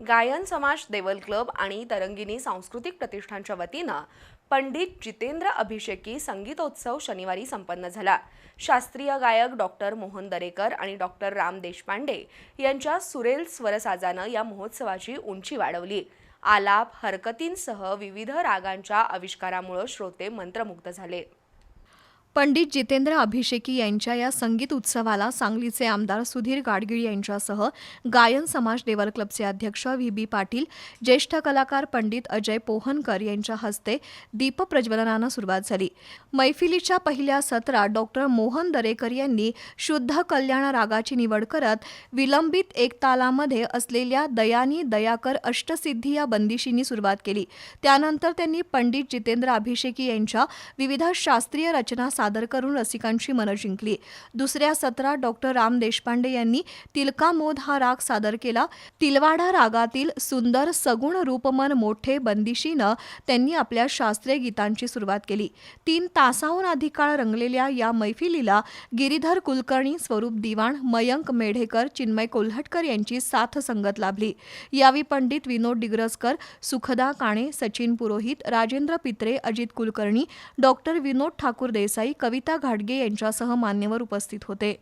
गायन समाज देवल क्लब आणि तरंगिणी सांस्कृतिक प्रतिष्ठानच्या वतीनं पंडित जितेंद्र अभिषेकी संगीतोत्सव शनिवारी संपन्न झाला. शास्त्रीय गायक डॉक्टर मोहन दरेकर आणि डॉक्टर राम देशपांडे यांच्या सुरेल स्वरसाजानं या महोत्सवाची उंची वाढवली. आलाप हरकतींसह विविध रागांच्या आविष्कारामुळे श्रोते मंत्रमुग्ध झाले. पंडित जितेंद्र अभिषेकी यांच्या या संगीत उत्सवाला सांगलीचे आमदार सुधीर गाडगिळ यांच्यासह गायन समाज देवल क्लबचे अध्यक्ष व्ही बी पाटील ज्येष्ठ कलाकार पंडित अजय पोहनकर यांच्या हस्ते दीपप्रज्वलनानं सुरुवात झाली. मैफिलीच्या पहिल्या सत्रात डॉक्टर मोहन दरेकर यांनी शुद्ध कल्याण रागाची निवड करत विलंबित एक तालामध्ये असलेल्या दयानी दयाकर अष्टसिद्धी या बंदिशींनी सुरुवात केली. त्यानंतर त्यांनी पंडित जितेंद्र अभिषेकी यांच्या विविध शास्त्रीय रचना सादर करून रसिकांची मनं जिंकली. दुसऱ्या सत्रात डॉक्टर राम देशपांडे यांनी तिलका मोद हा राग सादर केला. तिलवाडा रागातील सुंदर सगुण रूपमन मोठे बंदिशीनं त्यांनी आपल्या शास्त्रीय गीतांची सुरुवात केली. तीन तासाहून अधिक काळ रंगलेल्या या मैफिलीला गिरीधर कुलकर्णी स्वरूप दिवाण मयंक मेढेकर चिन्मय कोल्हटकर यांची साथ संगत लाभली. यावेळी पंडित विनोद डिग्रसकर सुखदा काणे सचिन पुरोहित राजेंद्र पित्रे अजित कुलकर्णी डॉक्टर विनोद ठाकूर देसाई कविता घाटगे यांच्यासह मान्यवर उपस्थित होते.